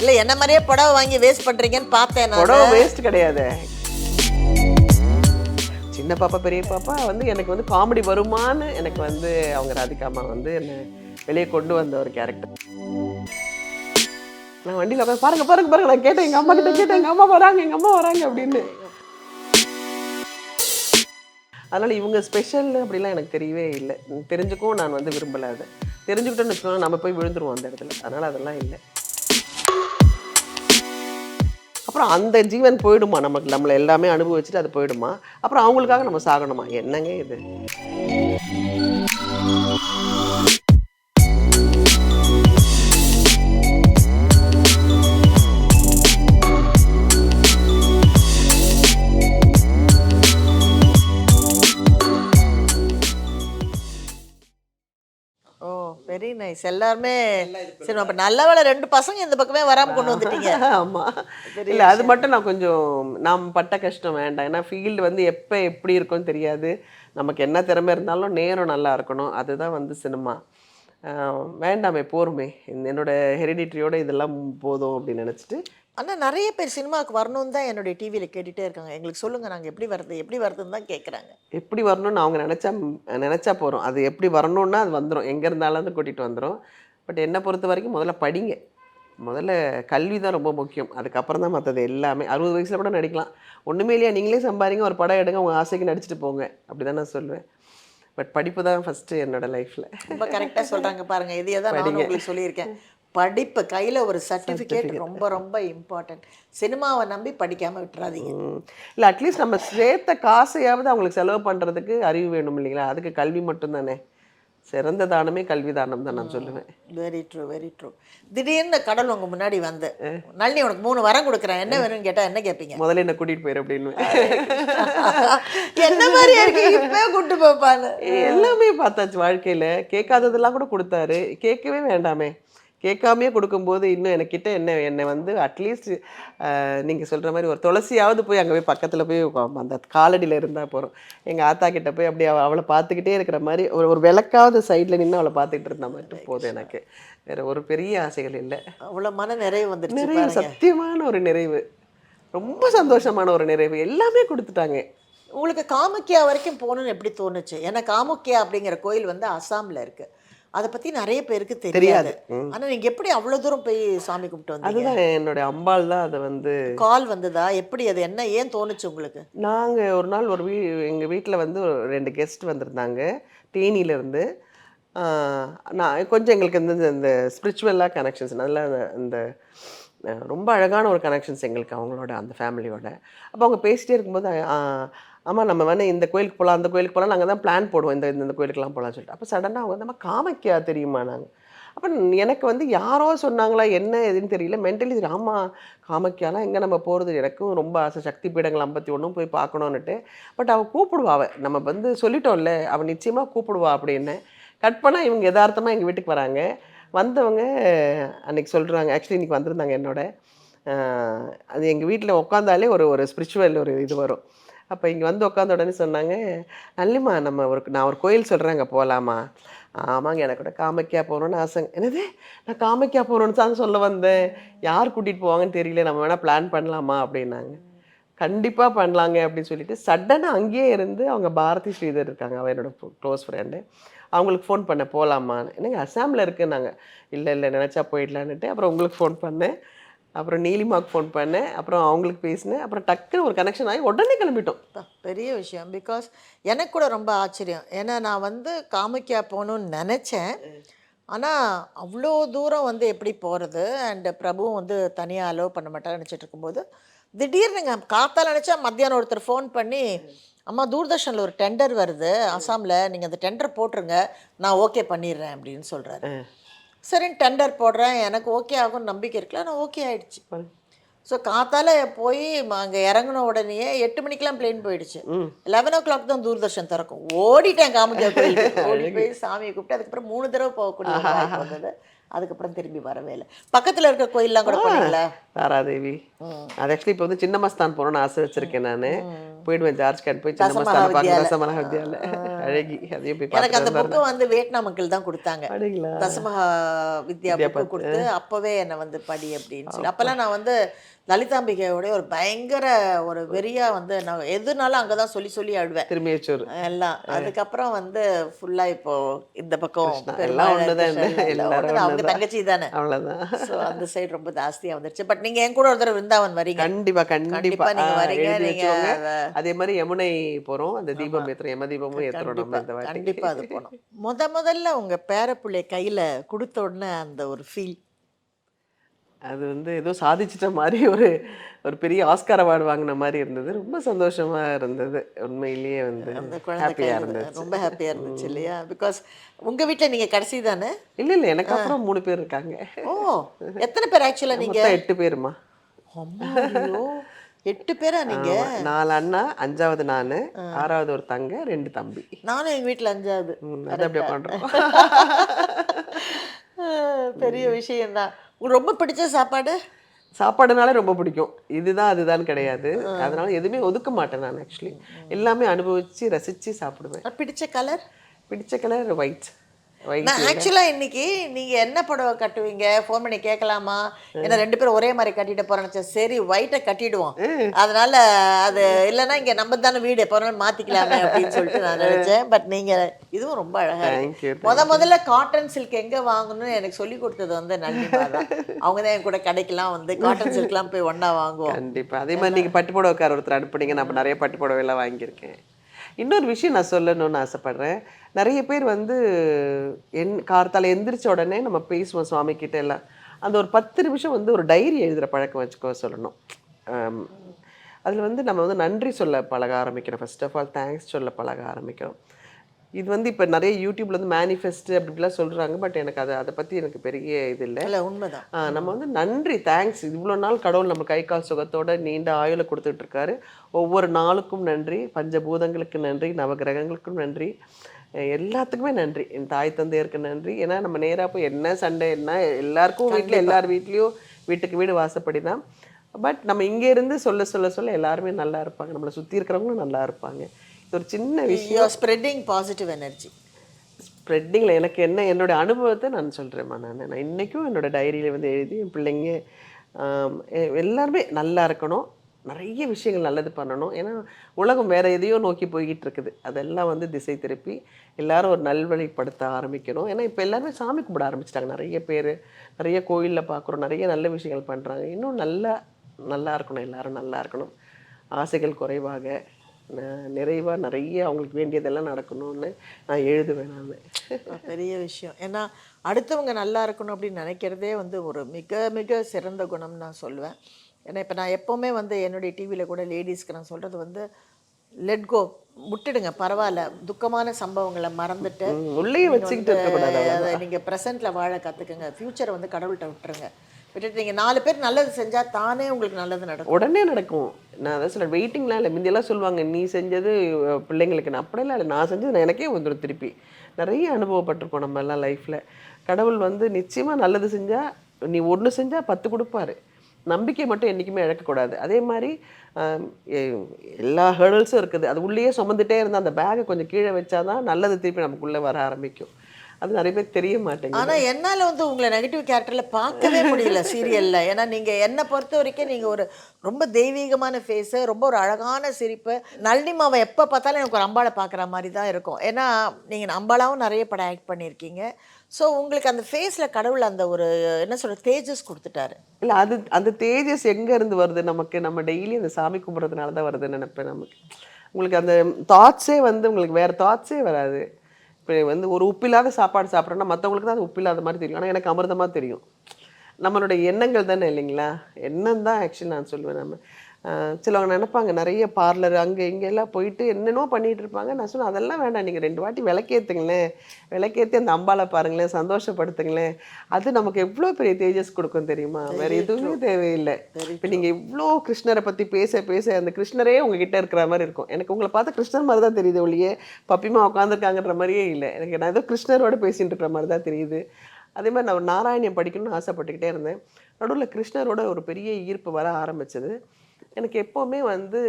இல்ல என்ன மாதிரியே புடவை வாங்கி வேஸ்ட் பண்றீங்கன்னு பார்த்தேன் புடவை வேஸ்ட் கிடையாது. சின்ன பாப்பா பெரிய பாப்பா வந்து எனக்கு வந்து காமெடி வருமான்னு எனக்கு வந்து அவங்க ராதிகாமா வந்து என்னை வெளியே கொண்டு வந்த ஒரு கேரக்டர் நான் வண்டியில் உட்காந்து பாருங்க பாருங்க பாருங்க நான் கேட்டேன் எங்க அம்மா கிட்ட கேட்டேன் எங்க அம்மா வராங்க எங்க அம்மா வராங்க அப்படின்னு. அதனால் இவங்க ஸ்பெஷல் அப்படிலாம் எனக்கு தெரியவே இல்லை. தெரிஞ்சுக்கவும் நான் வந்து விரும்பலை அதை. தெரிஞ்சுக்கிட்டோன்னு வச்சுக்கோங்க நம்ம போய் விழுந்துருவோம் அந்த இடத்துல. அதனால் அதெல்லாம் இல்லை. அப்புறம் அந்த ஜீவன் போயிடுமா? நமக்கு நம்மளை எல்லாமே அனுபவிச்சுட்டு அது போயிடுமா? அப்புறம் அவங்களுக்காக நம்ம சாகணுமா? என்னங்க இது? நைஸ் எல்லாருமே சரி அப்ப நல்ல வேளை ரெண்டு பசங்க இந்த பக்கமே வராம கொண்டு வந்துட்டீங்க. ஆமா. இல்ல அது மட்டும் நான் கொஞ்சம் நாம் பட்ட கஷ்டம் வேண்டாம். ஏன்னா ஃபீல்டு வந்து எப்போ எப்படி இருக்கும்னு தெரியாது. நமக்கு என்ன திறமை இருந்தாலும் நேரம் நல்லா இருக்கணும். அதுதான் வந்து சினிமா வேண்டாமே போருமே. என்னோட ஹெரிடிட்ரியோட இதெல்லாம் போதும் அப்படின்னு நினச்சிட்டு ஆனா நிறைய பேர் சினிமாவுக்கு வரணும்னு தான் என்னுடைய டிவியில கேட்டுட்டே இருக்காங்க. எங்களுக்கு சொல்லுங்க நாங்க எப்படி வருது எப்படி வருதுன்னு தான் கேக்குறாங்க. எப்படி வரணும்னு அவங்க நினச்சா நினச்சா போகிறோம் அது எப்படி வரணும்னா அது வந்துடும் எங்கே இருந்தாலும் அது கூட்டிகிட்டு வந்துடும் பட் என்னை பொறுத்த வரைக்கும் முதல்ல படிங்க. முதல்ல கல்வி தான் ரொம்ப முக்கியம். அதுக்கப்புறம் தான் மற்றது எல்லாமே. அறுபது வயசில் கூட நடிக்கலாம். ஒன்றுமே இல்லையா? நீங்களே சம்பாதிங்க ஒரு படம் எடுங்க உங்கள் ஆசைக்கு நடிச்சிட்டு போங்க. அப்படி தான் நான் சொல்லுவேன் பட் படிப்பு தான் ஃபஸ்ட்டு என்னோட லைஃப்பில் ரொம்ப கரெக்டா சொல்றாங்க பாருங்க. இதையே தான் நானும் உங்களுக்கு சொல்லியிருக்கேன். படிப்பு கையில ஒரு சர்டிபிகேட் ரொம்ப ரொம்ப இம்பார்ட்டன்ட் சினிமாவை நம்பி படிக்காம விட்டுறாதீங்க. இல்லை அட்லீஸ்ட் நம்ம சேர்த்த காசையாவது அவங்களுக்கு செலவு பண்ணுறதுக்கு அறிவு வேணும் இல்லைங்களா? அதுக்கு கல்வி மட்டும்தானே? சிறந்த தானமே கல்வி தானம் தான் நான் சொல்லுவேன். வெரி ட்ரூ வெரி ட்ரூ திடீர்னு கடல் உங்க முன்னாடி வந்து நளினி உனக்கு மூணு வரம் கொடுக்குறேன். என்ன வேணும்னு கேட்டா என்ன கேட்பீங்க முதல்ல என்ன கூட்டிகிட்டு போயிரு அப்படின்னு. என்ன மாதிரி இருக்கு? இப்பவே கூட்டு போப்பான்னு. எல்லாமே பார்த்தாச்சு வாழ்க்கையில. கேட்காததெல்லாம் கூட கொடுத்தாரு. கேட்கவே வேண்டாமே. கேட்காமையே கொடுக்கும்போது இன்னும் எனக்கிட்ட என்ன என்னை வந்து அட்லீஸ்ட் நீங்கள் சொல்கிற மாதிரி ஒரு துளசியாவது போய் அங்கே போய் பக்கத்தில் போய் அந்த காலடியில் இருந்தால் போகிறோம் எங்கள் ஆத்தா கிட்ட போய் அப்படியே அவ- அவளை பார்த்துக்கிட்டே இருக்கிற மாதிரி ஒரு ஒரு விளக்காவது சைடில் நின்று அவளை பார்த்துக்கிட்டு இருந்தால் மட்டும் போதும் எனக்கு. வேற ஒரு பெரிய ஆசைகள் இல்லை. அவ்வளவு மன நிறைவு வந்துருச்சு நிறைவு சத்தியமான ஒரு நிறைவு. ரொம்ப சந்தோஷமான ஒரு நிறைவு. எல்லாமே கொடுத்துட்டாங்க. உங்களுக்கு காமுக்கியா வரைக்கும் போகணும்னு எப்படி தோணுச்சு? ஏன்னா காமுக்கியா அப்படிங்கிற கோயில் வந்து அசாம்ல இருக்கு. அதை பத்தி நிறைய பேருக்கு தெரியாது. ஆனா நீங்க எப்படி அவ்வளவு தூரம் போய் சாமி கும்பிட்டு வந்தீங்க? அதுதான் என்னுடைய அம்பாள் தான் அதை வந்து கால் வந்ததா? எப்படி அது? என்ன ஏன் தோணுச்சு உங்களுக்கு? நாங்கள் ஒரு நாள் ஒரு வீ எங்கள் வீட்டில் வந்து ரெண்டு கெஸ்ட் வந்திருந்தாங்க தேனியிலேருந்து நான் கொஞ்சம் எங்களுக்கு வந்து இந்த- இந்த ஸ்பிரிச்சுவலாக கனெக்ஷன்ஸ் நல்லா இந்த ரொம்ப அழகான ஒரு கனெக்ஷன்ஸ் எங்களுக்கு அவங்களோட அந்த ஃபேமிலியோட அப்போ அவங்க பேசிட்டே இருக்கும்போது ஆமாம் நம்ம வேணால் இந்த கோயிலுக்கு போகலாம் அந்த கோயிலுக்கு போகலாம் நாங்கள் தான் பிளான் போடுவோம். இந்த இந்த- கோயிலுக்குலாம் போகலாம்னு சொல்லிட்டு. அப்போ சடனாக அவங்க நம்ம காமிக்கா தெரியுமா? நாங்கள் அப்போ எனக்கு வந்து யாரோ சொன்னாங்களா என்ன எதுன்னு தெரியல. மென்டலி ஆமாம் காமக்கியாலாம் எங்கே நம்ம போகிறது எனக்கும் ரொம்ப ஆசை. சக்தி பீடங்கள் ஐம்பத்தி ஒன்றும் போய் பார்க்கணுன்னுட்டு பட் அவள் கூப்பிடுவா அவள் நம்ம வந்து சொல்லிட்டோம்ல அவள் நிச்சயமாக கூப்பிடுவா அப்படின்னு. கட் பண்ணால் இவங்க யதார்த்தமாக எங்கள் வீட்டுக்கு வராங்க. வந்தவங்க அன்றைக்கி சொல்கிறாங்க ஆக்சுவலி இன்றைக்கி வந்திருந்தாங்க என்னோட. அது எங்கள் வீட்டில் உட்காந்தாலே ஒரு ஒரு ஸ்பிரிச்சுவல் ஒரு இது வரும். அப்போ இங்கே வந்து உட்காந்த உடனே சொன்னாங்க நல்லிம்மா நம்ம ஒரு நான் ஒரு கோயில் சொல்கிறேன் அங்கே போகலாமா ஆமாங்க எனக்கு கூட காமக்கியா போகணுன்னு ஆசைங்க. என்னது? நான் காமக்கியா போகணுன்னு தான் சொல்ல வந்தேன். யார் கூட்டிகிட்டு போவாங்கன்னு தெரியல நம்ம வேணால் பிளான் பண்ணலாமா? அப்படின்னாங்க. கண்டிப்பாக பண்ணலாங்க அப்படின்னு சொல்லிட்டு சடனாக அங்கேயே இருந்து அவங்க பாரதி ஸ்ரீதர் இருக்காங்க அவள் என்னோட க்ளோஸ் ஃப்ரெண்டு அவங்களுக்கு ஃபோன் பண்ண போகலாமான்னு என்னங்க அசாமில் இருக்குன்னாங்க. இல்லை இல்லை நினச்சா போயிடலான்ட்டு அப்புறம் உங்களுக்கு ஃபோன் பண்ணேன். அப்புறம் நீலிமாவுக்கு ஃபோன் பண்ணேன். அப்புறம் அவங்களுக்கு பேசினேன். அப்புறம் டக்குன்னு ஒரு கனெக்ஷன் ஆகி உடனே கிளம்பிட்டோம். பெரிய விஷயம். பிகாஸ் எனக்கு கூட ரொம்ப ஆச்சரியம். ஏன்னா நான் வந்து காமிக்கா போகணும்னு நினச்சேன். ஆனால் அவ்வளோ தூரம் வந்து எப்படி போகிறது அண்ட் பிரபுவும் வந்து தனியாக அலோவ் பண்ண மாட்டாங்க நினச்சிட்டு இருக்கும்போது திடீர்னுங்க காத்தால நினச்சா மத்தியானம் ஒருத்தர் ஃபோன் பண்ணி அம்மா தூர்தர்ஷனில் ஒரு டெண்டர் வருது. அசாமில் நீங்கள் அந்த டெண்டர் போட்டுருங்க. நான் ஓகே பண்ணிடுறேன் அப்படின்னு சொல்கிறாரு சரின்னு டெண்டர் போடுறேன். எனக்கு ஓகே ஆகும்னு நம்பிக்கை இருக்குல்ல நான் ஓகே ஆயிடுச்சு. ஸோ காத்தால போய் அங்கே இறங்கின உடனேயே எட்டு மணிக்கெல்லாம் பிளேன் போயிடுச்சு. லெவன் ஓ கிளாக் தான் தூர்தர்ஷன் திறக்கும். ஓடிட்டேன் காமிக்கா கோயிலுக்கு. ஓடி போய் சாமியை கூப்பிட்டு அதுக்கப்புறம் மூணு தடவை போகக்கூடிய வந்தது. அதுக்கப்புறம் திரும்பி வரவே இல்லை. பக்கத்தில் இருக்க கோயிலெலாம் கூட போனீங்களா? தாராதேவி அது ஆக்சுவலி இப்போ வந்து சின்ன மஸ்தான் போகணும்னு ஆசை வச்சிருக்கேன் நான். போயிடுவேன் ஜார்ஜ் கார்டு போய் சின்ன மஸ்தான் பார்த்து ரச மகாவித்யால. அழகி அதையும் போய் எனக்கு அந்த புக்கு வந்து வியட்நாமக்கள் தான் கொடுத்தாங்க. தசமகா வித்யா புக்கு கொடுத்து அப்பவே என்னை வந்து படி அப்படின்னு சொல்லி. அப்பெல்லாம் நான் வந்து லலிதாம்பிகையோட ஒரு பயங்கர ஒரு வெறியா வந்து நான் எதுனாலும் அங்கதான் சொல்லி சொல்லி அழுவேன் திரும்பியச்சூர் எல்லாம். அதுக்கப்புறம் வந்து ஃபுல்லா இப்போ இந்த பக்கம் எல்லாம். அவங்க. தங்கச்சி தானே. அவ்வளவுதான். ஸோ அந்த சைடு ரொம்ப ஜாஸ்தியா வந்துருச்சு. பட் நீங்க என் கூட ஒரு தடவை விருந்தாவன் வரீங்க. கண்டிப்பா கண்டிப்பா. கண்டிப்பா நீங்க ஆ, வரீங்க. எழுதி நீங்க வச்சுக்கோங்க. அத- மாதிரி யமுனை போறோம். அந்த தீபம் ஏத்துறோம். யம தீபமும் ஏத்துறோம். நம்ம கண்டிப்பா இந்த வாட்டி. கண்டிப்பா அது போனோம் முத முதல்ல உங்க பேரப்பிள்ளை கையில கொடுத்த உடனே அந்த ஒரு ஃபீல் அது வந்து ஏதோ சாதிச்சிட்ட மாதிரி ஒரு ஒரு பெரிய ஆஸ்கார் அவார்டு வாங்கின மாதிரி இருந்தது. ரொம்ப சந்தோஷமா இருந்தது. உண்மையிலேயே வந்து ஹாப்பியா இருந்துச்சு. ரொம்ப ஹாப்பியா இருந்துச்சு இல்லையா? பிகாஸ் உங்க வீட்ல நீங்க கடைசி தானே? இல்ல இல்ல எனக்கு அப்புறம் மூணு பேர் இருக்காங்க. ஓ எத்தனை பேர் ஆக்சுவலா நீங்க? எட்டு பேருமா. எட்டு பேரா நீங்க. நாலு அண்ணா அஞ்சாவது நானு ஆறாவது ஒரு தங்க ரெண்டு தம்பி. நானும் எங்க வீட்ல அஞ்சாவது. அது அப்படியே பண்றோம் பெரிய விஷயம்தான். ரொம்ப பிடிச்ச சாப்பாடு? சாப்பாடுனாலே ரொம்ப பிடிக்கும். இதுதான் அதுதான் கிடையாது. அதனால எதுவுமே ஒதுக்க மாட்டேன் நான் ஆக்சுவலி எல்லாமே அனுபவிச்சு ரசிச்சு சாப்பிடுவேன். பிடிச்ச கலர் பிடிச்ச கலர் ஒயிட் நான் ஆக்சுவலா இன்னைக்கு நீங்க என்ன புடவை கட்டுவீங்க? ஃபோன் பண்ணி கேட்கலாமா? ஏன்னா ரெண்டு பேரும் ஒரே மாதிரி கட்டிட்டு போறேன்னு சரி ஒயிட்டை கட்டிடுவோம். அதனால அது இல்லைன்னா இங்க நம்ம தானே வீடு எப்போ மாத்திக்கலாமே அப்படின்னு சொல்லிட்டு நான் நினைச்சேன். பட் நீங்க இதுவும் ரொம்ப அழகா இருக்கு. தேங்க்யூ முத முதல்ல காட்டன் சில்க் எங்க வாங்கணும்னு எனக்கு சொல்லி கொடுத்தது வந்து நன்றிமா தான். அவங்க தான் என் கூட கடைக்கெல்லாம் வந்து காட்டன் சில்க்லாம் போய் ஒண்ணா வாங்குவோம். கண்டிப்பா. அதே மாதிரி நீங்க பட்டு புடவைக்கார ஒருத்தர் அனுப்புனீங்க நான் நிறைய பட்டு புடவை எல்லாம் வாங்கியிருக்கேன். இன்னொரு விஷயம் நான் சொல்லணும்னு ஆசைப்பட்றேன். நிறைய பேர் வந்து என் கார்த்தால எந்திரிச்ச உடனே நம்ம பேசுவோம் சுவாமி கிட்ட எல்லாம். அந்த ஒரு பத்து நிமிஷம் வந்து ஒரு டைரி எழுதுகிற பழக்கம் வச்சுக்கோ சொல்லணும். அதில் வந்து நம்ம வந்து நன்றி சொல்ல பழக ஆரம்பிக்கிறோம் ஃபர்ஸ்ட் ஆஃப் ஆல் தேங்க்ஸ் சொல்ல பழக ஆரம்பிக்கிறோம் இது வந்து இப்போ நிறைய யூடியூப்ல வந்து மேனிஃபெஸ்ட் அப்படிலாம் சொல்றாங்க. பட் எனக்கு அது அதை பத்தி எனக்கு பெரிய இது இல்லை. இல்ல உண்மைதான். நம்ம வந்து நன்றி தேங்க்ஸ் இவ்வளோ நாள் கடவுள் நம்ம கை கால் சுகத்தோட நீண்ட ஆயுளை கொடுத்துட்டு இருக்காரு. ஒவ்வொரு நாளுக்கும் நன்றி. பஞ்சபூதங்களுக்கு நன்றி. நவகிரகங்களுக்கும் நன்றி. எல்லாத்துக்குமே நன்றி. என் தாய் தந்தையருக்கு நன்றி. ஏன்னா நம்ம நேரா போய் என்ன சண்டை என்ன எல்லாருக்கும் வீட்டில் எல்லார் வீட்லேயும் வீட்டுக்கு வீடு வாசப்படி தான். பட் நம்ம இங்கே இருந்து சொல்ல சொல்ல சொல்ல எல்லாருமே நல்லா இருப்பாங்க. நம்மளை சுற்றி இருக்கிறவங்களும் நல்லா இருப்பாங்க. ஒரு சின்ன விஷயம். ஸ்ப்ரெட்டிங் பாசிட்டிவ் எனர்ஜி ஸ்ப்ரெட்டிங்கில் எனக்கு என்ன என்னோட அனுபவத்தை நான் சொல்கிறேம்மா நான். நான் இன்றைக்கும் என்னோட டைரியில் வந்து எழுதி என் பிள்ளைங்க எல்லாருமே நல்லா இருக்கணும். நிறைய விஷயங்கள் நல்லது பண்ணணும். ஏன்னா உலகம் வேற எதையோ நோக்கி போய்கிட்டு இருக்குது அதெல்லாம் வந்து திசை திருப்பி எல்லாரும் ஒரு நல்வழிப்படுத்த ஆரம்பிக்கணும். ஏன்னா இப்போ எல்லாருமே சாமி கும்பிட ஆரம்பிச்சிட்டாங்க. நிறைய பேர் நிறைய கோயிலில் பார்க்குறோம் நிறைய நல்ல விஷயங்கள் பண்ணுறாங்க இன்னும் நல்லா நல்லா இருக்கணும். எல்லாரும் நல்லா இருக்கணும். ஆசைகள் குறைவாக. ந- நிறைவா நிறைய அவங்களுக்கு வேண்டியதெல்லாம் நடக்கணும்னு நான் எழுதுவேன் நான். பெரிய விஷயம். ஏன்னா அடுத்தவங்க நல்லா இருக்கணும் அப்படின்னு நினைக்கிறதே வந்து ஒரு மிக மிக சிறந்த குணம்னு நான் சொல்லுவேன் ஏன்னா இப்போ நான் எப்போவுமே வந்து என்னுடைய டிவியில் கூட லேடிஸ்க்கு நான் சொல்கிறது வந்து லெட் கோ விட்டுடுங்க பரவாயில்ல. துக்கமான சம்பவங்களை மறந்துட்டு ம், உள்ளேயே வச்சுக்கிட்டு. அதை நீங்கள் ப்ரெசென்ட்டில் வாழ கற்றுக்குங்க ஃப்யூச்சரை வந்து கடவுள்கிட்ட விட்டுருங்க. விட்டுட்டு நீங்கள் நாலு பேர் நல்லது செஞ்சால் தானே உங்களுக்கு நல்லது நடக்கும். உடனே நடக்கும். நான் அதான் சொல்ல வெயிட்டிங்லாம் இல்லை. முந்தியெல்லாம் சொல்லுவாங்க நீ செஞ்சது பிள்ளைங்களுக்கு. நான் அப்படிலாம் இல்லை. நான் செஞ்சது நான் எனக்கே வந்துடும் திருப்பி. நிறைய அனுபவப்பட்டிருக்கோம் நம்ம எல்லாம் லைஃப்பில் கடவுள் வந்து நிச்சயமாக நல்லது செஞ்சால் நீ ஒன்று செஞ்சால் பத்து கொடுப்பாரு. நம்பிக்கை மட்டும் என்றைக்குமே இழக்கக்கூடாது. அதே மாதிரி எல்லா ஹேர்டல்ஸும் இருக்குது. அது உள்ளேயே சுமந்துட்டே இருந்தால் அந்த பேக்கை கொஞ்சம் கீழே வச்சாதான் நல்லது திருப்பி நமக்குள்ளே வர ஆரம்பிக்கும். அது நிறைய பேருக்கு தெரிய மாட்டேங்குது. ஆனா என்னால வந்து உங்களை நெகட்டிவ் கேரக்டர்ல பார்க்கவே முடியல சீரியல்ல ஏன்னா நீங்க என்னை பொறுத்த வரைக்கும் நீங்க ஒரு ரொம்ப தெய்வீகமான ஃபேஸ் ரொம்ப ஒரு அழகான சிரிப்பு. நளினிமாவை எப்போ பார்த்தாலும் எனக்கு ஒரு அம்பாளை பார்க்குற மாதிரி தான் இருக்கும். ஏன்னா நீங்க அம்பாளாவும் நிறைய படம் ஆக்ட் பண்ணியிருக்கீங்க. ஸோ உங்களுக்கு அந்த ஃபேஸில் கடவுள் அந்த ஒரு என்ன சொல்ற தேஜஸ் கொடுத்துட்டாரு. இல்லை அது அந்த தேஜஸ் எங்க இருந்து வருது? நமக்கு நம்ம டெய்லி அந்த சாமி கும்பிட்றதுனால தான் வருதுன்னு நினைப்பேன் நமக்கு. உங்களுக்கு அந்த தாட்ஸே வந்து உங்களுக்கு வேற தாட்ஸே வராது. இப்போ வந்து ஒரு உப்பில்லாத சாப்பாடு சாப்பிட்றேன்னா மற்றவங்களுக்கு தான் அது உப்பில்லாத மாதிரி தெரியும். ஆனால் எனக்கு அமிர்தமாக தெரியும். நம்மளுடைய எண்ணங்கள் தானே இல்லைங்களா? எண்ணம் தான் ஆக்சுவலி நான் சொல்லுவேன் நம்ம. சிலவங்க நினைப்பாங்க நிறைய பார்லர் அங்கே இங்கே எல்லாம் போயிட்டு என்னென்னோ பண்ணிட்டு இருப்பாங்க. நான் சொன்னேன் அதெல்லாம் வேண்டாம் நீங்கள் ரெண்டு வாட்டி விளக்கேற்றுங்களேன் விளக்கேற்றி அந்த அம்பாலை பாருங்களேன் சந்தோஷப்படுத்துங்களேன். அது நமக்கு எவ்வளோ பெரிய தேஜஸ் கொடுக்கும் தெரியுமா? வேற எதுவுமே தேவையில்லை. இப்போ நீங்கள் இவ்வளோ கிருஷ்ணரை பற்றி பேச பேச அந்த கிருஷ்ணரே உங்ககிட்ட இருக்கிற மாதிரி இருக்கும். எனக்கு உங்களை பார்த்தா கிருஷ்ணர் மாதிரி தான் தெரியுது ஒழியே பப்பிமா உட்காந்துருக்காங்கன்ற மாதிரியே இல்லை. எனக்கு நான் ஏதோ கிருஷ்ணரோட பேசிட்டு இருக்கிற மாதிரி தான் தெரியுது. அதே மாதிரி நான் நாராயணியம் படிக்கணும்னு ஆசைப்பட்டுக்கிட்டே இருந்தேன். நடுவில் கிருஷ்ணரோட ஒரு பெரிய ஈர்ப்பு வர ஆரம்பிச்சது. எனக்கு எப்போவுமே வந்து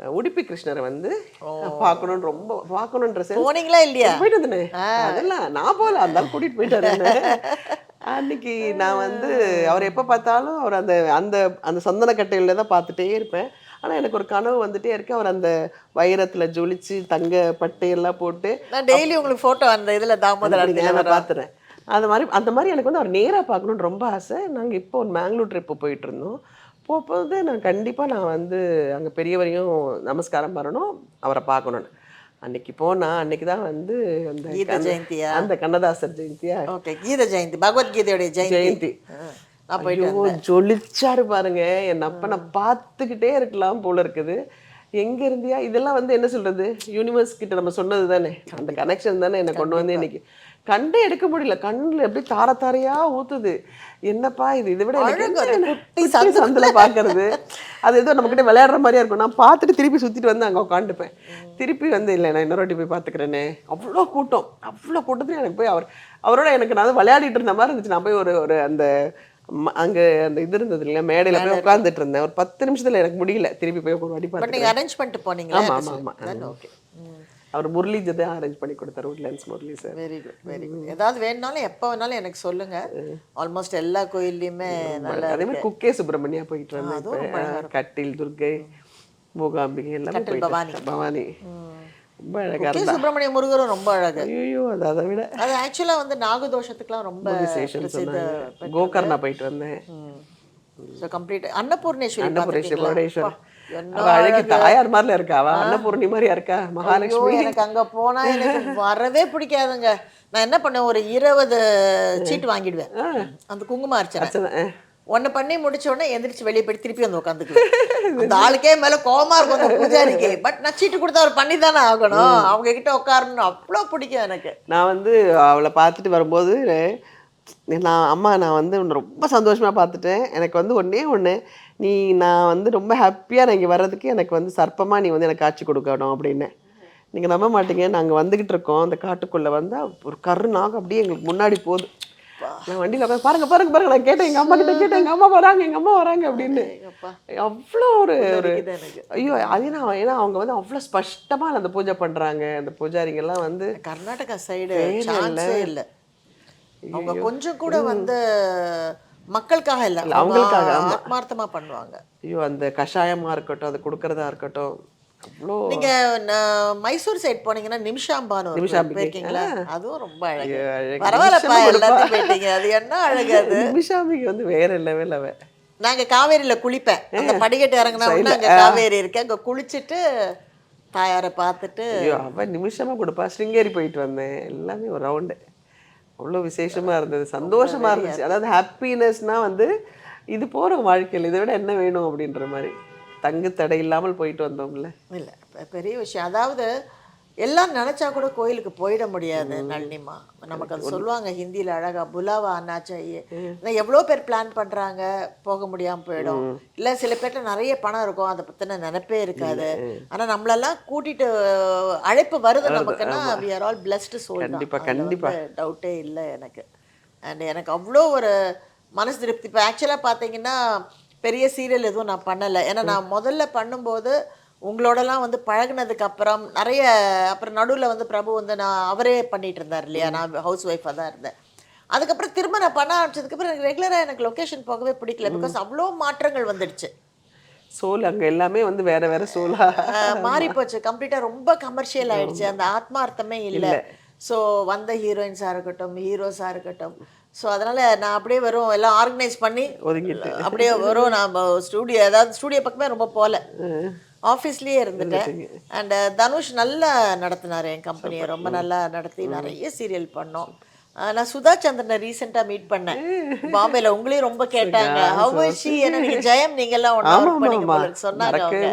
உடுப்பி கிருஷ்ணரை வந்து பார்க்கணும்னு ரொம்ப பார்க்கணுன்ற போனீங்களா இல்லையா? போயிட்டு வந்தனே. அதெல்லாம் நான் போகல அந்த ஆள் கூட்டிட்டு போயிட்டாரு என்ன. அன்னைக்கு நான் வந்து அவர் எப்போ பார்த்தாலும் அவர் அந்த அந்த அந்த சந்தன கட்டையில தான் பார்த்துட்டே இருப்பேன். ஆனா எனக்கு ஒரு கனவு வந்துட்டே இருக்கு. அவர் அந்த வைரத்துல ஜொலிச்சு தங்க பட்டையெல்லாம் போட்டு நான் டெய்லி உங்களுக்கு போட்டோ அந்த இதுல தாமோதர நான் பார்த்துறேன். அந்த மாதிரி அந்த மாதிரி எனக்கு வந்து அவர் நேரா பார்க்கணும்னு ரொம்ப ஆசை. நாங்க இப்போ ஒரு மேங்களூர் ட்ரிப்பு போயிட்டு இருந்தோம். போகும்போது நான் கண்டிப்பா நான் வந்து அங்க பெரியவரையும் நமஸ்காரம் பண்ணணும் அவரை பார்க்கணும்னு. அன்னைக்கு போனா அன்னைக்கு தான் வந்து அந்த கீத ஜெயந்தியா? அந்த கண்ணதாசர் ஜெயந்தியா? ஓகே கீத ஜெயந்தி பகவத்கீதையோடைய ஜெயந்தி. ஐயோ ஜொலிச்சாரு பாருங்க. என் அப்பனை பார்த்துக்கிட்டே இருக்கலாம் போல இருக்குது. எங்க இருந்தியா? இதெல்லாம் வந்து என்ன சொல்றது? யூனிவர்ஸ் கிட்ட நம்ம சொன்னது தானே. அந்த கனெக்ஷன் தானே என்னை கொண்டு வந்து இன்னைக்கு. கண்டே எடுக்க முடியல. கண்ணுல எப்படி தார தாரையா ஊத்துது. என்னப்பா இது? இதை விட சந்துல. பாக்குறது? அது ஏதோ நம்ம கிட்ட விளையாடுற மாதிரியா இருக்கும். நான் பார்த்துட்டு திருப்பி சுத்திட்டு வந்து அங்க உட்காந்துப்பேன் திருப்பி வந்து இல்லை நான் இன்னொரு வாட்டி போய் பார்த்துக்கிறேனே. அவ்வளோ கூட்டம். அவ்வளோ கூட்டத்துல எனக்கு போய் அவர் அவரோட எனக்கு நான் விளையாடிட்டு இருந்த மாதிரி இருந்துச்சு. நான் போய் ஒரு ஒரு அந்த அங்க அந்த இது இருந்தது இல்லையா? மேடையில போய் உட்காந்துட்டு இருந்தேன். ஒரு பத்து நிமிஷத்துல எனக்கு முடியல. திருப்பி போய் ஒரு வாட்டி பார்த்து அரேஞ்ச் பண்ணிட்டு போனீங்களா? ஆமா ஆமா ஆமா. தென் ஓகே அவர் முரளி தான் அரேஞ்ச் பண்ணி கொடுத்தாரு Woodlands Murali sir very good very good ஏதாவது வேணும்னாலும் எப்போ வேணாலும் எனக்கு சொல்லுங்க. ஆல்மோஸ்ட் எல்லா கோயில்லையுமே நல்ல அதே மாதிரி குக்கே சுப்பிரமணியா போயிட்டு இப்ப. கட்டில் துர்கை மூகாம்பிகை எல்லாமே பவானி. பவானி. ரொம்ப அழகா கே சுப்பிரமணிய முருகரும் ரொம்ப அழகு. ஐயோ அது அதை விட. அது ஆக்சுவலா வந்து நாகதோஷத்துக்குலாம் ரொம்ப விசேஷம் கோகர்ணா போயிட்டு வந்தேன். ஸோ கம்ப்ளீட் அன்னபூர்ணேஸ்வரி அன்னபூர்ணேஸ்வரி அழகி தாயார் மாதிரில இருக்கா? அவ அன்னபூர்ணி மாதிரியா இருக்கா? மகாலட்சுமி? எனக்கு அங்க போனா எனக்கு வரவே பிடிக்காதுங்க. நான் என்ன பண்ணேன்? ஒரு இருபது சீட்டு வாங்கிடுவேன். அந்த குங்கும அர்ச்சனை. ஒன்னு பண்ணி முடிச்ச உடனே எந்திரிச்சு வெளியே போயிட்டு திருப்பி வந்து உட்காந்துக்குவேன் அந்த ஆளுக்கே மேல கோவமா இருக்கும் அந்த பூஜாரிக்கு. பட் நான் சீட்டு கொடுத்தா அவர் பண்ணி தானே ஆகணும். அவங்க கிட்ட உட்காரணும் அவ்வளோ பிடிக்கும் எனக்கு. நான் வந்து அவளை பார்த்துட்டு வரும்போது நான் அம்மா நான் வந்து உன்னை ரொம்ப சந்தோஷமா பார்த்துட்டேன். எனக்கு வந்து ஒண்ணே ஒண்ணு நீ நான் வந்து ரொம்ப ஹாப்பியாக நான் இங்கே வர்றதுக்கு எனக்கு வந்து சர்ப்பமா நீ வந்து எனக்கு காட்சி கொடுக்கணும் அப்படின்னு. நீங்க நம்ப மாட்டீங்க. நாங்க வந்துகிட்டு இருக்கோம். அந்த காட்டுக்குள்ள வந்து ஒரு கரு நாகம் அப்படியே எங்களுக்கு முன்னாடி போகுது நான் வண்டியில உட்காந்து, பாருங்க பாருங்க பாருங்க. நான் கேட்டேன் எங்க அம்மா கிட்ட கேட்டேன். எங்க அம்மா வராங்க எங்க அம்மா வராங்க அப்படின்னு. அப்பா அவ்வளோ ஒரு ஒரு ஐயோ அது நான் ஏன்னா அவங்க வந்து அவ்வளோ ஸ்பஷ்டமா அந்த பூஜை பண்றாங்க. அந்த பூஜாரிங்க எல்லாம் வந்து கர்நாடகா சைடு இல்லை. அவங்க கொஞ்சம் கூட வந்து மக்களுக்காக இல்ல அவங்க அவங்களுக்காக, ஆமா. ஆத்மார்த்தமா பண்ணுவாங்க. ஐயோ அந்த கஷாயமா இருக்கட்டும் அது கொடுக்கறதா இருக்கட்டும் நீங்க மைசூர் சைடு போனீங்கன்னா நிமிஷாம்பிகை. போயிருக்கீங்களா? அதுவும் ரொம்ப அழகு. பரவாயில்லப்பா எல்லாத்தையும் போயிட்டீங்க. அது என்ன அழகு அது? நிமிஷாமிக்கு வந்து வேற லெவல் அவ. நாங்க காவேரியில குளிப்பேன். அந்த படிக்கட்டு இறங்கினா அங்க காவேரி இருக்கு. அங்க குளிச்சுட்டு தாயாரை பார்த்துட்டு ஐயோ அவ நிமிஷமா கொடுப்பா. ஸ்ருங்கேரி போயிட்டு வந்தேன். எல்லாமே ஒரு ரவுண்டு அவ்வளோ விசேஷமா இருந்தது சந்தோஷமா இருந்துச்சு. அதாவது ஹாப்பினஸ்னா வந்து இது போறோம் வாழ்க்கையில் இதை விட என்ன வேணும் அப்படின்ற மாதிரி. தங்கு தடை இல்லாமல் போயிட்டு வந்தோம்ல. இல்ல பெரிய விஷயம். அதாவது எல்லாம் நினைச்சா கூட கோயிலுக்கு போயிட முடியாது நளினிமா. நமக்கு அது சொல்லுவாங்க ஹிந்தியில அழகா புலாவா அண்ணாச்சாயே எவ்வளோ பேர் பிளான் பண்றாங்க போக முடியாம போயிடும். இல்ல சில பேர்ட்ட நிறைய பணம் இருக்கும் அதை பத்தின நினைப்பே இருக்காது. ஆனா நம்மளெல்லாம் கூட்டிட்டு அழைப்பு வருது நமக்குன்னா we are all blessed soul கண்டிப்பா, கண்டிப்பா. டவுட்டே இல்லை எனக்கு. அண்ட் எனக்கு அவ்வளோ ஒரு மனசு திருப்தி. இப்போ ஆக்சுவலாக பார்த்தீங்கன்னா பெரிய சீரியல் எதுவும் நான் பண்ணலை. ஏன்னா நான் முதல்ல பண்ணும்போது உங்களோடலாம் வந்து பழகுனதுக்கு அப்புறம் நிறைய அப்புறம் நடுவில் வந்து பிரபு வந்து நான் அவரே பண்ணிட்டு இருந்தார் இல்லையா? நான் ஹவுஸ் ஒய்ஃபாக தான் இருந்தேன். அதுக்கப்புறம் திரும்ப நான் பண்ண ஆரம்பிச்சதுக்கப்புறம் எனக்கு ரெகுலராக எனக்கு லொக்கேஷன் போகவே பிடிக்கல. பிகாஸ் அவ்வளோ மாற்றங்கள் வந்துடுச்சு. சோல் அங்க எல்லாமே வந்து வேற வேற சோலா மாறி போச்சு கம்ப்ளீட்டாக ரொம்ப கமர்ஷியல் ஆயிடுச்சு. அந்த ஆத்மார்த்தமே இல்லை. ஸோ வந்த ஹீரோயின்ஸாக இருக்கட்டும் ஹீரோஸாக இருக்கட்டும். ஸோ அதனால நான் அப்படியே வரும் எல்லாம் ஆர்கனைஸ் பண்ணி ஒதுங்கிட்டு. அப்படியே வரும் நான் ஸ்டூடியோ அதாவது ஸ்டூடியோ பக்கமே ரொம்ப போகல ஆஃபீஸ்லேயே இருந்துட்டேன். அண்ட் தனுஷ் நல்லா நடத்தினார் என் கம்பெனியை ரொம்ப நல்லா நடத்தி நிறைய சீரியல் பண்ணோம். நான் சுதா சந்திரனை ரீசெண்டாக மீட் பண்ணேன். பாம்பேல உங்களையும் ரொம்ப கேட்டாங்க. ஹவ் ஷி என்ன நீங்க ஜெயம் நீங்கெல்லாம் ஒன்றா. சொன்னாங்க அவங்க.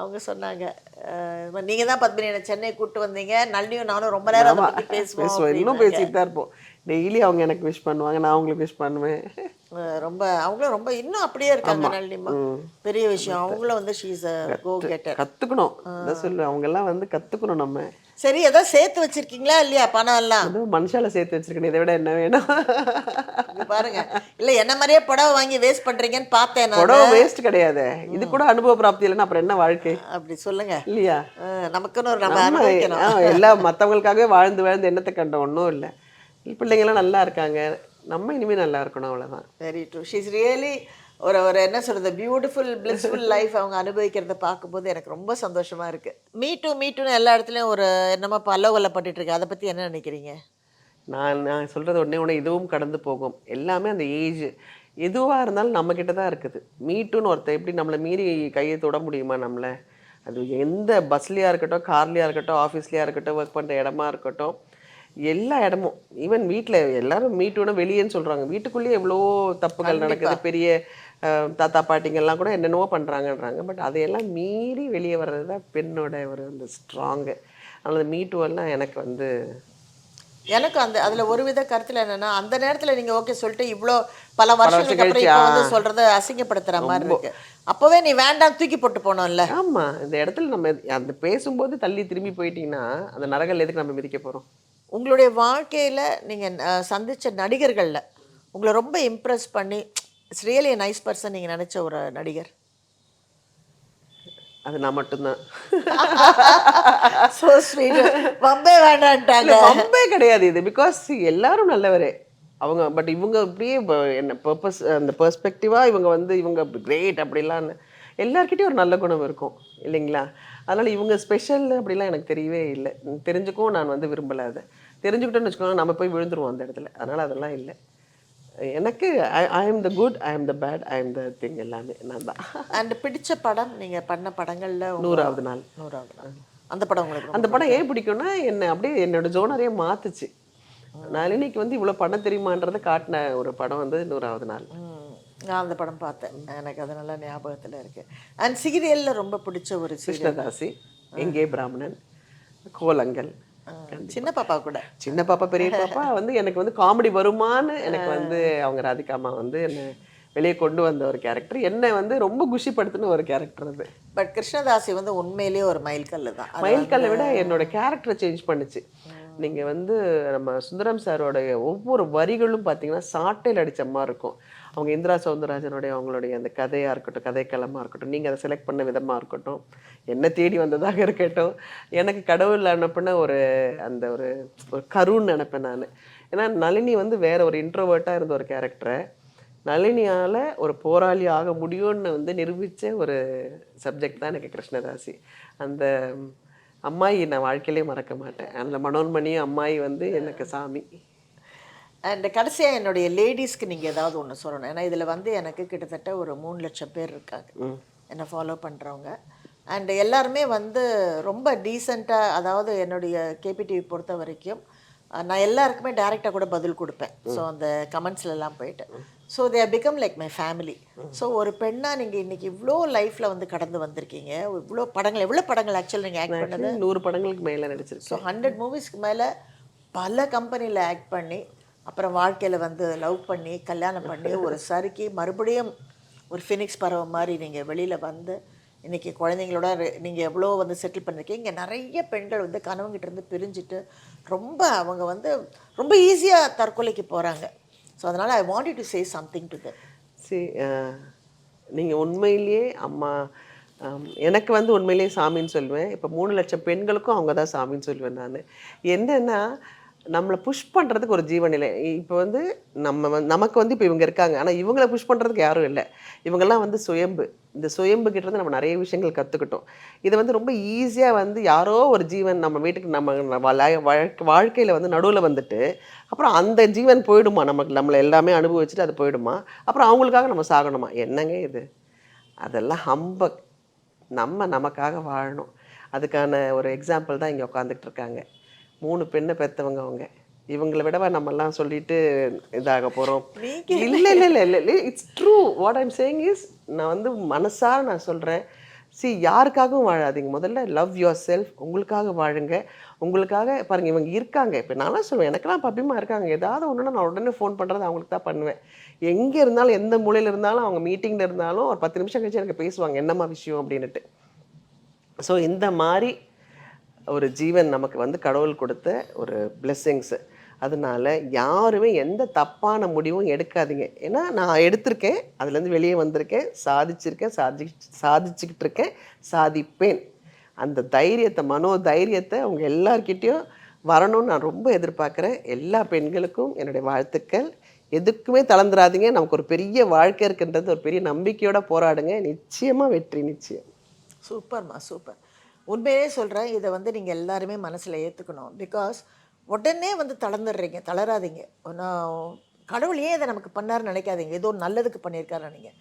அவங்க சொன்னாங்க. ஆஹ் நீங்க தான் பத்மினி என்னை சென்னை கூட்டு வந்தீங்க. நளினியும் நானும் ரொம்ப நேரம் பேசுவோம் இன்னும். பேசிட்டு தான் இருப்போம். டெய்லி அவங்க எனக்கு விஷ் பண்ணுவாங்க. நான் அவங்களுக்கு விஷ் பண்ணுவேன். ரொம்ப அவங்களும் ரொம்ப இன்னும் அப்படியே இருக்காங்க நளினிமா. பெரிய விஷயம். அவங்களும் வந்து ஷீஸ் கோ கெட்டர் கத்துக்கணும். அதான் சொல்லு. அவங்க எல்லாம் வந்து கத்துக்கணும் நம்ம. சரி ஏதோ சேர்த்து வச்சிருக்கீங்களா இல்லையா பணம் எல்லாம் அதுவும் மனுஷால சேர்த்து வச்சிருக்கேன் இதை விட என்ன வேணும்? பாருங்க. இல்ல என்ன மாதிரியே புடவை வாங்கி வேஸ்ட் பண்றீங்கன்னு பார்த்தேன் உடம்பு வேஸ்ட் கிடையாது. இது கூட அனுபவ பிராப்தி இல்லைன்னா அப்புறம் என்ன வாழ்க்கை? அப்படி சொல்லுங்க. இல்லையா? நமக்குன்னு ஒரு நம்ம எல்லாம் மற்றவங்களுக்காகவே வாழ்ந்து வாழ்ந்து என்னத்தை கண்டோம்? ஒன்றும் இல்லை. பிள்ளைங்களாம் நல்லா இருக்காங்க. நம்ம இனிமேல் நல்லா இருக்கணும் அவ்வளோதான் வெரி ட்ரூ ஷீஸ் ரியலி ஒரு ஒரு என்ன சொல்றது பியூட்டிஃபுல் பிளிஸ்ஃபுல் லைஃப் அவங்க அனுபவிக்கிறத பார்க்கும்போது எனக்கு ரொம்ப சந்தோஷமா இருக்கு. மீ டூ மீ டூன்னு எல்லா இடத்துலயும் ஒரு என்னமோ பல்லவல்லப்பட்டு இருக்கு. அதை பத்தி என்ன நினைக்கிறீங்க? நான் நான் சொல்கிறது ஒன்றே ஒன்று இதுவும் கடந்து போகும். எல்லாமே அந்த ஏஜ் எதுவாக இருந்தாலும் நம்மக்கிட்ட தான் இருக்குது. மீட்டுன்னு ஒருத்தர் எப்படி நம்மளை மீறி கையை தொட முடியுமா நம்மளை? அது எந்த பஸ்லையாக இருக்கட்டும் கார்லையாக இருக்கட்டும் ஆஃபீஸ்லையாக இருக்கட்டும் ஒர்க் பண்ணுற இடமா இருக்கட்டும் எல்லா இடமும். ஈவன் வீட்டில் எல்லாரும் மீட்டுன்னு வெளியேன்னு சொல்கிறாங்க வீட்டுக்குள்ளேயே எவ்வளோ தப்புகள் நடக்குது. பெரிய தாத்தா பாட்டிங்கெல்லாம் கூட என்னென்னவோ பண்ணுறாங்கன்றாங்க பட் அதையெல்லாம் மீறி வெளியே வர்றது தான் பெண்ணோட ஒரு அந்த ஸ்ட்ராங்கு அதனால் மீட்டுவெல்லாம் எனக்கு வந்து எனக்கு அந்த அதுல ஒரு வித கருத்துல என்னன்னா அந்த நேரத்துல நீங்க ஓகே சொல்லிட்டு இவ்ளோ பல வருஷங்களுக்கு அப்புறம் இப்போ வந்து ஆ. சொல்றத அசிங்கப்படுத்துற மாதிரி இருக்கு. அப்பவே நீ வேண்டாம் தூக்கி போட்டு போனோம்ல. ஆமா. இந்த இடத்துல நம்ம அந்த பேசும்போது தள்ளி திரும்பி போயிட்டீங்கன்னா அந்த நரகல் எதுக்கு நம்ம மிதிக்க போறோம்? உங்களுடைய வாழ்க்கையில நீங்க அஹ், சந்திச்ச நடிகர்கள்ல உங்களை ரொம்ப இம்ப்ரெஸ் பண்ணி இட்ஸ் ரியலி நைஸ் பர்சன் நீங்க நினைச்ச ஒரு நடிகர். அது நான் மட்டும்தான். So sweet வம்பே வேண்டான்ட்டாங்க. வம்பே கிடையாது இது. பிகாஸ் எல்லாரும் நல்லவரே. அவங்க பட் இவங்க அப்படியே ப- என்ன பர்பஸ் அந்த பெர்ஸ்பெக்டிவாக இவங்க வந்து இவங்க கிரேட் அப்படிலாம் எல்லார்கிட்டயும் ஒரு நல்ல குணம் இருக்கும். இல்லைங்களா? அதனால இவங்க ஸ்பெஷல் அப்படிலாம் எனக்கு தெரியவே இல்லை. தெரிஞ்சுக்கவும் நான் வந்து விரும்பல அதை. தெரிஞ்சுக்கிட்டோன்னு வச்சுக்கோங்க நம்ம போய் விழுந்துருவோம் அந்த இடத்துல. அதனால அதெல்லாம் இல்லை. எனக்கு I am the good I am the bad I am the thing எல்லாமே நான் தான். அண்ட் பிடிச்ச படம் நீங்க பண்ண படங்கள்ல நூறாவது நாள். நூறாவது நாள். அந்த படம் உங்களுக்கு அந்த படம் ஏன் பிடிக்கும்னா என்னை அப்படியே என்னோட ஜோனரையே மாத்துச்சு. நளினிக்கு வந்து இவ்வளோ பண்ண தெரியுமான்றதை காட்டின ஒரு படம் வந்து நூறாவது நாள். நான் அந்த படம் பார்த்தேன். எனக்கு அது நல்லா ஞாபகத்துல இருக்கு. அண்ட் சீரியல்ல ரொம்ப பிடிச்ச ஒரு கிருஷ்ணதாசி எங்கே பிராமணன் கோலங்கள் சின்ன பாப்பா கூட. சின்ன பாப்பா பெரிய பாப்பா வந்து எனக்கு வந்து காமெடி வருமான்னு எனக்கு வந்து அவங்க ராதிகாமா வந்து என்னை வெளியே கொண்டு வந்த ஒரு கேரக்டர் என்னை வந்து ரொம்ப குஷிப்படுத்தின ஒரு கேரக்டர் அது. பட் கிருஷ்ணதாசி வந்து உண்மையிலேயே ஒரு மைல்கல்லு தான் அது மயில்கல்லை விட என்னோட கேரக்டரை சேஞ்ச் பண்ணுச்சு. நீங்க வந்து நம்ம சுந்தரம் சாரோடைய ஒவ்வொரு வரிகளும் பார்த்தீங்கன்னா சாட்டையில் அடிச்ச மாதிரி இருக்கும். அவங்க இந்திரா சௌந்தரராஜனுடைய அவங்களுடைய அந்த கதையாக இருக்கட்டும் கதைக்களமாக இருக்கட்டும் நீங்கள் அதை செலக்ட் பண்ண விதமாக இருக்கட்டும் என்ன தேடி வந்ததாக இருக்கட்டும் எனக்கு கடவுள் அனுப்பின ஒரு அந்த ஒரு ஒரு கருன்னு நினப்பேன் நான். ஏன்னா நளினி வந்து வேற ஒரு இன்ட்ரோவர்ட்டாக இருந்த ஒரு கேரக்டரை நளினியால் ஒரு போராளி ஆக முடியும்னு வந்து நிரூபித்த ஒரு சப்ஜெக்ட் தான் எனக்கு கிருஷ்ணதாசி அந்த அம்மாயி நான் வாழ்க்கையிலே மறக்க மாட்டேன். அந்த மனோன்மணி அம்மாயி வந்து எனக்கு சாமி. அண்ட் கடைசியா என்னுடைய லேடிஸ்க்கு நீங்க ஏதாவது ஒன்று சொல்லணும். ஏன்னா இதுல வந்து எனக்கு கிட்டத்தட்ட ஒரு மூணு லட்சம் பேர் இருக்காங்க. என்னை ஃபாலோ பண்றவங்க. அண்ட் எல்லாருமே வந்து ரொம்ப டீசெண்டாக அதாவது என்னுடைய கேபிடிவி பொறுத்த வரைக்கும் நான் எல்லாருக்குமே டைரெக்டாக கூட பதில் கொடுப்பேன். ஸோ அந்த கமெண்ட்ஸ்ல எல்லாம் போயிட்டு. So they become like my. Family so ஒரு பெண்ணாக நீங்கள் இன்னைக்கு இவ்வளோ லைஃப்பில் வந்து கடந்து வந்திருக்கீங்க. இவ்வளோ படங்கள் எவ்வளோ படங்கள் ஆக்சுவலி நீங்கள் ஆக்ட் பண்ணது? நூறு படங்களுக்கு மேல நடிச்சிருக்கேன். ஸோ ஹண்ட்ரட் மூவிஸ்க்கு மேலே பல கம்பெனியில் ஆக்ட் பண்ணி அப்புறம் வாழ்க்கையில் வந்து லவ் பண்ணி கல்யாணம் பண்ணி ஒரு சறுக்கி மறுபடியும் ஒரு ஃபினிக்ஸ் பறவை மாதிரி நீங்கள் வெளியில் வந்து இன்றைக்கி குழந்தைங்களோட நீங்கள் எவ்வளோ வந்து செட்டில் பண்ணியிருக்கீங்க இங்கே நிறைய பெண்கள் வந்து கணவங்கிட்ட இருந்து பிரிஞ்சுட்டு ரொம்ப அவங்க வந்து ரொம்ப ஈஸியாக தற்கொலைக்கு போகிறாங்க ஸோ அதனால் I want to say something to that சரி நீங்கள் உண்மையிலேயே அம்மா um, எனக்கு வந்து உண்மையிலேயே சாமின்னு சொல்லுவேன். இப்போ மூணு லட்சம் பெண்களுக்கும் அவங்க தான் சாமின்னு சொல்லுவேன் நான். என்னென்னா நம்மளை புஷ் பண்ணுறதுக்கு ஒரு ஜீவநிலை. இப்போ வந்து நம்ம நமக்கு வந்து இப்போ இவங்க இருக்காங்க. ஆனால் இவங்களை புஷ் பண்ணுறதுக்கு யாரும் இல்லை. இவங்கெல்லாம் வந்து சுயம்பு. இந்த சுயம்புகிட்ட இருந்து நம்ம நிறைய விஷயங்கள் கற்றுக்கிட்டோம் இதை வந்து ரொம்ப ஈஸியாக வந்து யாரோ ஒரு ஜீவன் நம்ம வீட்டுக்கு நம்ம வாழ்க்கையில் வந்து நடுவில் வந்துட்டு அப்புறம் அந்த ஜீவன் போயிடுமா? நமக்கு நம்மளை எல்லாமே அனுபவிச்சுட்டு அது போயிடுமா? அப்புறம் அவங்களுக்காக நம்ம சாகணுமா? என்னங்க இது? அதெல்லாம் ஹம்பக் நம்ம நமக்காக வாழணும். அதுக்கான ஒரு எக்ஸாம்பிள் தான் இங்கே உட்காந்துக்கிட்டு இருக்காங்க. மூணு பெண்ணை பெற்றவங்க அவங்க. இவங்களை விடவா நம்மெல்லாம் சொல்லிட்டு இதாக போகிறோம் இல்லை இல்லை இல்லை இல்லை இல்லை it's true what I'm saying is நான் வந்து மனசார நான் சொல்கிறேன் சி யாருக்காகவும் வாழாதீங்க. முதல்ல லவ் யுவர் செல்ஃப் உங்களுக்காக வாழுங்க. உங்களுக்காக பாருங்க இவங்க இருக்காங்க. இப்போ நான்லாம் சொல்லுவேன் எனக்கெல்லாம் பப்பிமா இருக்காங்க. ஏதாவது ஒன்றுனா நான் உடனே ஃபோன் பண்ணுறது அவங்களுக்கு தான் பண்ணுவேன். எங்கே இருந்தாலும் எந்த மூலையில் இருந்தாலும் அவங்க மீட்டிங்கில் இருந்தாலும் ஒரு பத்து நிமிஷம் கழிச்சு எனக்கு பேசுவாங்க. என்னம்மா விஷயம் அப்படின்னுட்டு. ஸோ இந்த மாதிரி ஒரு ஜீவன் நமக்கு வந்து கடவுள் கொடுத்த ஒரு பிளெஸ்ஸிங்ஸு அதனால யாருமே எந்த தப்பான முடிவும் எடுக்காதீங்க. ஏன்னா நான் எடுத்திருக்கேன் அதுலேருந்து வெளியே வந்திருக்கேன் சாதிச்சிருக்கேன் சாதி சாதிச்சுக்கிட்டு இருக்கேன் சாதிப்பேன். அந்த தைரியத்தை மனோ தைரியத்தை அவங்க எல்லார்கிட்டேயும் வரணும்னு நான் ரொம்ப எதிர்பார்க்குறேன். எல்லா பெண்களுக்கும் என்னுடைய வாழ்த்துக்கள். எதுக்குமே தளர்ந்துடாதீங்க நமக்கு ஒரு பெரிய வாழ்க்கை இருக்குன்றது ஒரு பெரிய நம்பிக்கையோட போராடுங்க. நிச்சயமாக வெற்றி நிச்சயம். சூப்பர்மா சூப்பர். உண்மையிலே சொல்கிறேன் இதை வந்து நீங்கள் எல்லாருமே மனசில் ஏற்றுக்கணும் பிகாஸ் உடனே வந்து தளர்ந்துடுறீங்க தளராதீங்க. ஒன்றும் கடவுளையே இதை நமக்கு பண்ணாருன்னு நினைக்காதீங்க. ஏதோ நல்லதுக்கு பண்ணியிருக்காரு நீங்கள்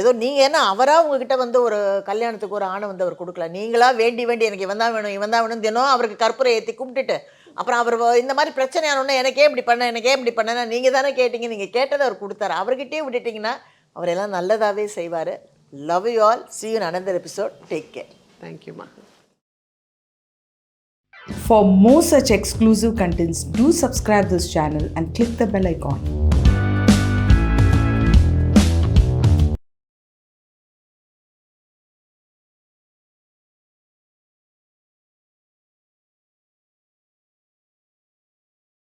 ஏதோ நீங்கள் என்ன அவராக உங்ககிட்ட வந்து ஒரு கல்யாணத்துக்கு ஒரு ஆணை வந்து அவர் கொடுக்கல. நீங்களா வேண்டி வேண்டி எனக்கு இவன் தான் வேணும் இவன் தான் வேணும் தினம் அவருக்கு கற்பூரை ஏற்றி கும்பிட்டுட்டு அப்புறம் அவர் இந்த மாதிரி பிரச்சனை ஆனோடனே எனக்கே இப்படி பண்ண எனக்கே இப்படி பண்ண நீங்கள் தானே கேட்டீங்க நீங்கள் கேட்டதை அவர் கொடுத்தாரு. அவர்கிட்டயே விட்டுட்டிங்கன்னா அவர் எல்லாம் நல்லதாகவே செய்வார். Love you all see another episode take care Thank you, Mahan. For more such exclusive contents, do subscribe this channel and click the bell icon.